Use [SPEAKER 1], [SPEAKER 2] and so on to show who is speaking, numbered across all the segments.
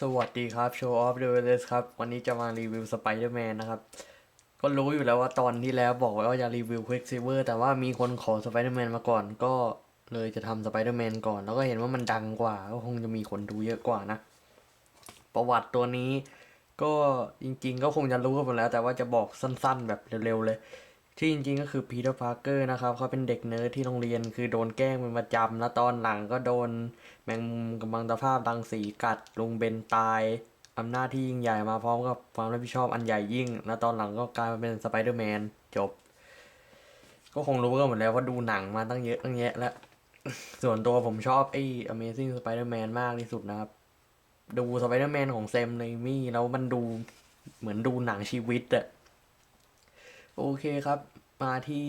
[SPEAKER 1] สวัสดีครับ Show of the w e l e s ครับ วันนี้จะมารีวิว Spider-Man นะครับ ก็รู้อยู่แล้วว่าตอนที่แล้วบอกไว้ว่าจะรีวิว Quicksilver แต่ว่ามีคนขอ Spider-Man มาก่อน ก็เลยจะทำ Spider-Man ก่อน แล้วก็เห็นว่ามันดังกว่าก็คงจะมีคนดูเยอะกว่านะ ประวัติตัวนี้ก็จริงๆ ก็คงจะรู้กันหมดแล้ว แต่ว่าจะบอกสั้นๆ แบบเร็วๆเลย ที่จริงๆก็คือปีเตอร์พาร์เกอร์นะครับเขาเป็นเด็กเนิร์ดที่โรงเรียนคือโดนแกล้งเป็นประจำแล้วตอนหลังก็โดนแมงมุมกำลังตภาพรังสีกัดลุงเบนตายอำนาจที่ยิ่งใหญ่มาพร้อมกับความรับผิดชอบอันใหญ่ยิ่ง แล้วตอนหลังก็กลายมาเป็นสไปเดอร์แมนจบ ก็คงรู้กันหมดแล้วว่าดูหนังมาตั้งเยอะตั้งแยะแล้ว ส่วนตัวผมชอบไอ้ Amazing Spider-Man มากที่สุดนะครับ ดูสไปเดอร์แมนของแซมเรมี่แล้วมันดูเหมือนดูหนังชีวิตอะ โอเคครับ มาที่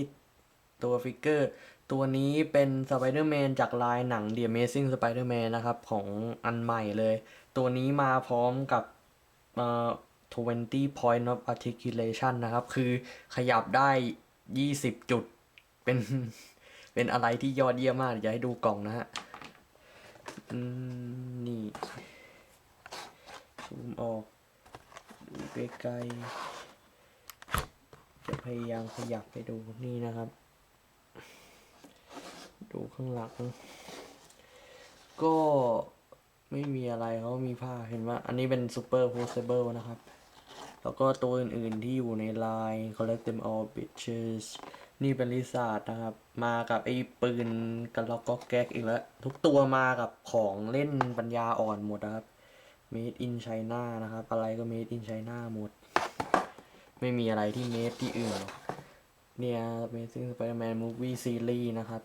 [SPEAKER 1] ตัวฟิกเกอร์ ตัวนี้เป็นสไปเดอร์แมนจากลายหนัง The Amazing Spider-Man นะครับ ของอันใหม่เลย ตัวนี้มาพร้อมกับเอ่อ20 point of articulation นะครับ คือขยับได้ 20 จุด เป็น เป็นอะไรที่ยอดเยี่ยมมากเดี๋ยวจะให้ดูกล่องนะฮะอืมนี่ซูมออกดูใกลๆ จะพยายามขยับไปดูนี่นะครับ ดูข้างหลัง ก็ไม่มีอะไรเขามีผ้าเห็นว่าอันนี้เป็น super possible นะครับ แล้วก็ตัวอื่นๆที่อยู่ในไลน์ collect them all bitches นี่เป็นลิซ่าร์ดนะครับ มากับไอ้ปืนกระล็อกก็แก๊กอีกแล้ว ทุกตัวมากับของเล่นปัญญาอ่อนหมดนะครับ made in China นะครับ อะไรก็ made in China หมด ไม่มีอะไรที่ made ที่อื่นเนี่ย Amazing Spider-Man Movie Series นะครับ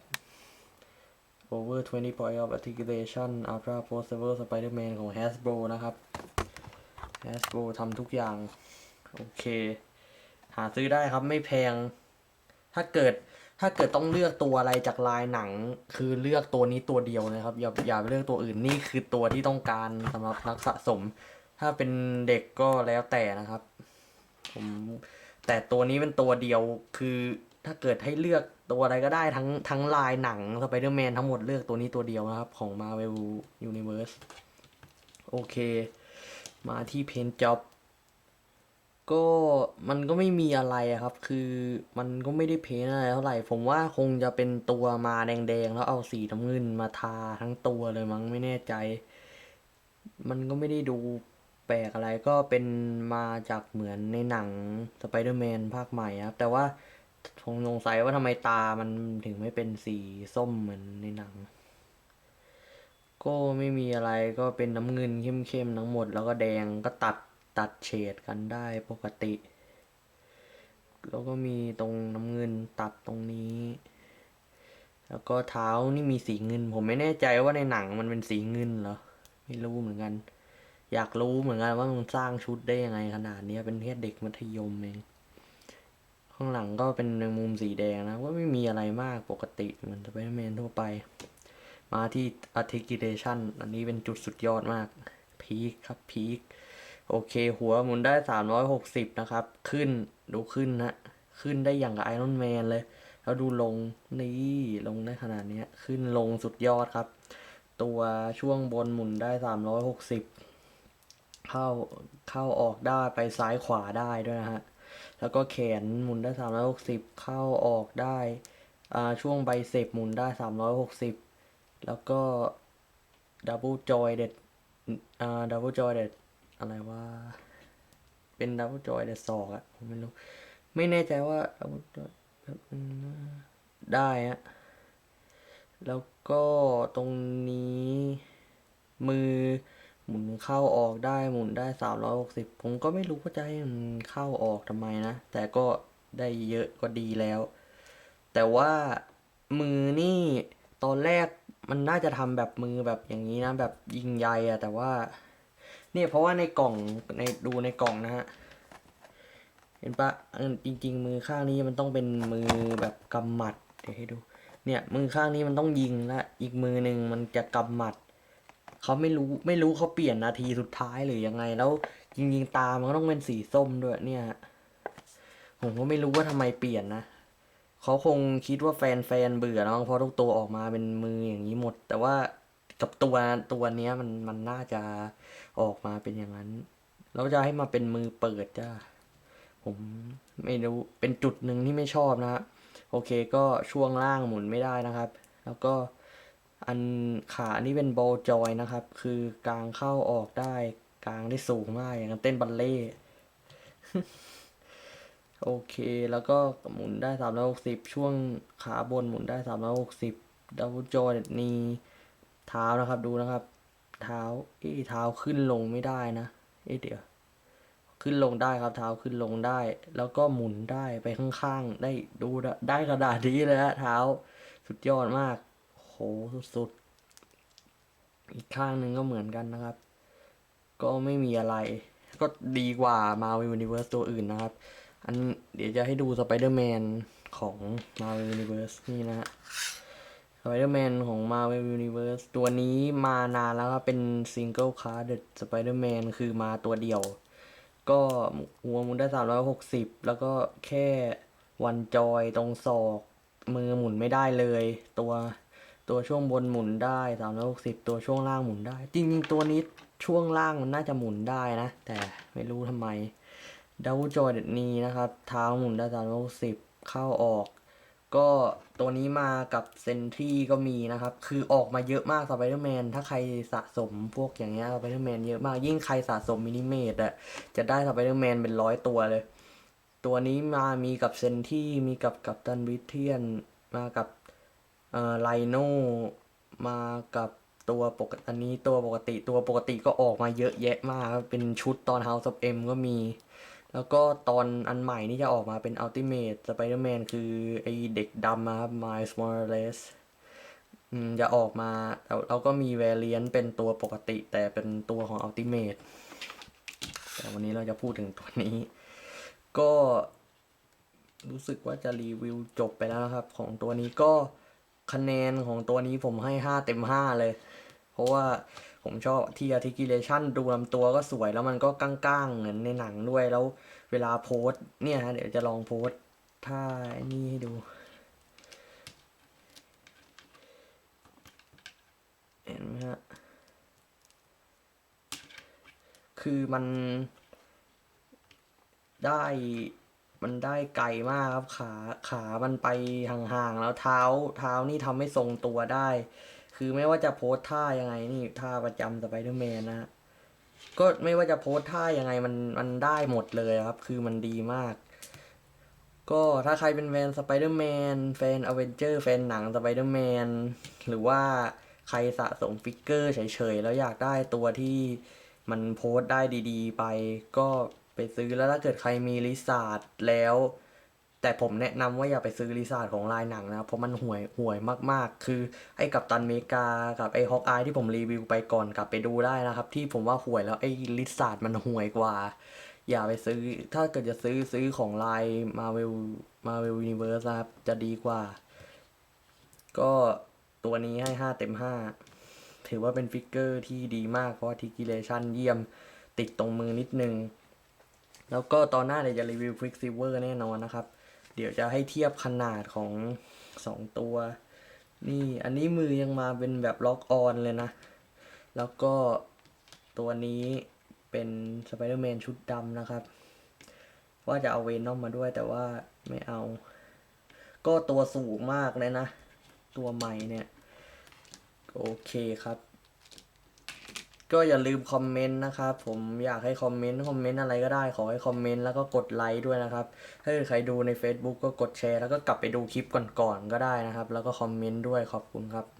[SPEAKER 1] over 20 point of articulation ultra possible Spider-Man ของ Hasbro นะครับ Hasbro ทำทุกอย่าง โอเค หาซื้อได้ครับไม่แพง ถ้าเกิดถ้าเกิดต้องเลือกตัวอะไรจากลายหนัง คือเลือกตัวนี้ตัวเดียวนะครับ อย่าอย่าไปเลือกตัวอื่นนี่คือตัวที่ต้องการสำหรับนักสะสม ถ้าเป็นเด็กก็แล้วแต่นะครับ ผมแต่ตัวนี้เป็นตัวเดียวคือถ้าเกิดให้เลือกตัวอะไรก็ได้ทั้งทั้งลายหนังสไปเดอร์แมนทั้งหมดเลือกตัวนี้ตัวเดียวนะครับ ของ Marvel Universe โอเค มาที่เพนจ็อบก็มันก็ไม่มีอะไรครับ คือมันก็ไม่ได้เพ้นอะไรเท่าไหร่ ผมว่าคงจะเป็นตัวมาแดงๆ แล้วเอาสีน้ำเงินมาทาทั้งตัวเลยมั้งไม่แน่ใจ มันก็ไม่ได้ดู ปลกอะไรก็เป็นมาจากเหมือนในหนังสไปเดอร์แมนภาคใหม่ครับ แต่ว่าผมสงสัยว่าทำไมตามันถึงไม่เป็นสีส้มเหมือนในหนัง ก็ไม่มีอะไรก็เป็นน้ำเงินเข้มๆทั้งหมด แล้วก็แดงก็ตัดตัดเฉดกันได้ปกติ แล้วก็มีตรงน้ำเงินตัดตรงนี้แล้วก็เท้านี่มีสีเงิน ผมไม่แน่ใจว่าในหนังมันเป็นสีเงินเหรอ ไม่รู้เหมือนกัน อยากรู้เหมือนกันว่ามันสร้างชุดได้ยังไงขนาดนี้เป็นแค่เด็กมัธยมเองข้างหลังก็เป็นมุมสีแดงนะว่าไม่มีอะไรมากปกติเหมือนสไปเดอร์แมนทั่วไป มาที่ articulation อันนี้เป็นจุดสุดยอดมาก พีคครับพีคโอเค หัวหมุนได้ 360 นะครับ ขึ้นดูขึ้นนะขึ้นได้อย่างกับไอรอนแมนเลย แล้วดูลงนี่ลงได้ขนาดนี้ขึ้นลงสุดยอดครับ ตัวช่วงบนหมุนได้ 360 เข้าเข้าออกได้ไปซ้ายขวาได้ด้วยนะฮะ แล้วก็แขนหมุนได้360เข้าออกได้อ่าช่วงใบเสพหมุนได้360แล้วก็ดับเบิลจอยเด็ดอ่าดับเบิลจอยเด็ดอะไรว่าเป็นดับเบิลจอยเด็ดศอกอะผมไม่รู้ ไม่แน่ใจว่า double joy แบบนึงนะได้อะแล้วก็ตรงนี้มือ หมุนเข้าออกได้หมุนได้ 360 ผมก็ไม่รู้ว่าจะให้มันเข้าออกทำไมนะ แต่ก็ได้เยอะก็ดีแล้ว แต่ว่ามือนี่ตอนแรกมันน่าจะทำแบบมือแบบอย่างนี้นะ แบบยิงใยอะแต่ว่า เนี่ยเพราะว่าในกล่องในดูในกล่องนะฮะเห็นปะจริง ๆ มือข้างนี้มันต้องเป็นมือแบบกำหมัดเดี๋ยวให้ดู เนี่ยมือข้างนี้มันต้องยิงและอีกมือหนึ่งมันจะกำหมัด เขาไม่รู้ไม่รู้เขาเปลี่ยนนาทีสุดท้ายหรือยังไง แล้วจริงๆตามันก็ต้องเป็นสีส้มด้วยเนี่ย ผมก็ไม่รู้ว่าทำไมเปลี่ยนนะเขาคงคิดว่าแฟนๆเบื่อแล้วมั้งเพราะทุกตัวออกมาเป็นมืออย่างนี้หมด แต่ว่ากับตัวตัวเนี้ยมันมันน่าจะออกมาเป็นอย่างนั้นแล้วจะให้มาเป็นมือเปิดจ้าผมไม่รู้เป็นจุดหนึ่งที่ไม่ชอบนะฮะโอเคก็ช่วงล่างหมุนไม่ได้นะครับ แล้วก็ อันขาอันี่เป็นโบจอยนะครับ คือกลางเข้าออกได้กลางได้สูงมากอย่างเต้นบัลเล่โอเค แล้วก็หมุนได้สามร้อยหกสิบช่วงขาบนหมุนได้สามร้อยหกสิบดับเบิลจอยนี่เท้านะครับดูนะครับ เท้าเอ้เท้าขึ้นลงไม่ได้นะ เอ้เดี๋ยว ขึ้นลงได้ครับ เท้าขึ้นลงได้ แล้วก็หมุนได้ไปข้างๆ ได้ดูได้กระดาษนี้เลยฮะเท้าสุดยอดมาก สุดๆ อีกข้างหนึ่งก็เหมือนกันนะครับ ก็ไม่มีอะไร ก็ดีกว่า Marvel Universe ตัวอื่นนะครับ อันเดี๋ยวจะให้ดูสไปเดอร์แมนของ Marvel Universe นี่นะฮะสไปเดอร์แมนของ Marvel Universe ตัวนี้มานานแล้วครับเป็น Single Card The Spider-Man คือมาตัวเดียว ก็หัวมุนได้ 360 แล้วก็แค่วันจอยตรงศอก มือหมุนไม่ได้เลย ตัว ตัวช่วงบนหมุนได้360ตัวช่วงล่างหมุนได้ จริงๆตัวนี้ช่วงล่างมันน่าจะหมุนได้นะ แต่ไม่รู้ทำไมดาวจอยเด็ดนี้นะครับเท้าหมุนได้สามร้อยสิบเข้าออก ก็ตัวนี้มากับเซนทรีก็มีนะครับ คือออกมาเยอะมากสไปเดอร์แมนถ้าใครสะสมพวกอย่างเงี้ยสไปเดอร์แมนเยอะมากยิ่งใครสะสมมินิเมตอะจะได้สไปเดอร์แมนเป็นร้อยตัวเลย ตัวนี้มามีกับเซนทรีมีกับกัปตันบริเทียนมากับ ไลโนมากับตัวปกติอันนี้ตัวปกติตัวปกติก็ออกมาเยอะแยะมาก เป็นชุดตอน House of M ก็มี แล้วก็ตอนอันใหม่นี่จะออกมาเป็น Ultimate Spider-Man คือไอเด็กดำนะครับ Miles Morales จะออกมาแล้วเราก็มี Variant เป็นตัวปกติ แต่เป็นตัวของ Ultimate แต่วันนี้เราจะพูดถึงตัวนี้ ก็รู้สึกว่าจะรีวิวจบไปแล้วนะครับ ของตัวนี้ก็ คะแนนของตัวนี้ผมให้ห้าเต็มห้าเลย เพราะว่าผมชอบที่ articulation ดูลำตัวก็สวยแล้วมันก็ก้างๆ เหมือนในหนังด้วยแล้วเวลาโพสเนี่ยฮะเดี๋ยวจะลองโพสท่าอ้นี่ให้ดูเห็นไหมฮะคือมันได้ มันได้ไกลมากครับขาขามันไปห่างๆแล้วเท้าเท้านี่ทำให้ทรงตัวได้ คือไม่ว่าจะโพสท่ายังไงนี่ท่าประจำสไปเดอร์แมนนะก็ไม่ว่าจะโพสท่ายังไงมันมันได้หมดเลยครับ คือมันดีมาก ก็ถ้าใครเป็นแฟนสไปเดอร์แมนแฟนอเวนเจอร์แฟนหนังสไปเดอร์แมนหรือว่าใครสะสมฟิกเกอร์เฉยๆ แล้วอยากได้ตัวที่มันโพสได้ดีๆ ไปก็ ไปซื้อแล้วถ้าเกิดใครมีลิซาร์ดแล้ว แต่ผมแนะนำว่าอย่าไปซื้อลิซาร์ดของลายหนังนะเพราะมันห่วยห่วยมากๆ คือไอ้กับตันเมกากับไอ้ฮอกอายที่ผมรีวิวไปก่อนกลับไปดูได้นะครับ ที่ผมว่าห่วยแล้วไอ้ลิซาร์ดมันห่วยกว่า อย่าไปซื้อถ้าเกิดจะซื้อซื้อของลายมาเวลมาเวลยูนิเวิร์สครับจะดีกว่า ก็ตัวนี้ให้ห้าเต็มห้าถือว่าเป็นฟิกเกอร์ที่ดีมากเพราะว่าทิกิเลชันเยี่ยมติดตรงมือนิดนึง แล้วก็ตอนหน้าเดี๋ยวจะรีวิว Quicksilver แน่นอนนะครับ เดี๋ยวจะให้เทียบขนาดของสองตัว นี่อันนี้มือยังมาเป็นแบบล็อกออนเลยนะ แล้วก็ตัวนี้เป็นสไปเดอร์แมนชุดดำนะครับ ว่าจะเอาเวนอมมาด้วยแต่ว่าไม่เอา ก็ตัวสูงมากเลยนะ ตัวใหม่เนี่ย โอเคครับ ก็อย่าลืมคอมเมนต์นะครับผมอยากให้คอมเมนต์คอมเมนต์อะไรก็ได้ขอให้คอมเมนต์แล้วก็กดไลค์ด้วยนะครับถ้าใครดูใน Facebook ก็กดแชร์แล้วก็กลับไปดูคลิปก่อนๆก็ได้นะครับ แล้วก็คอมเมนต์ด้วยขอบคุณครับ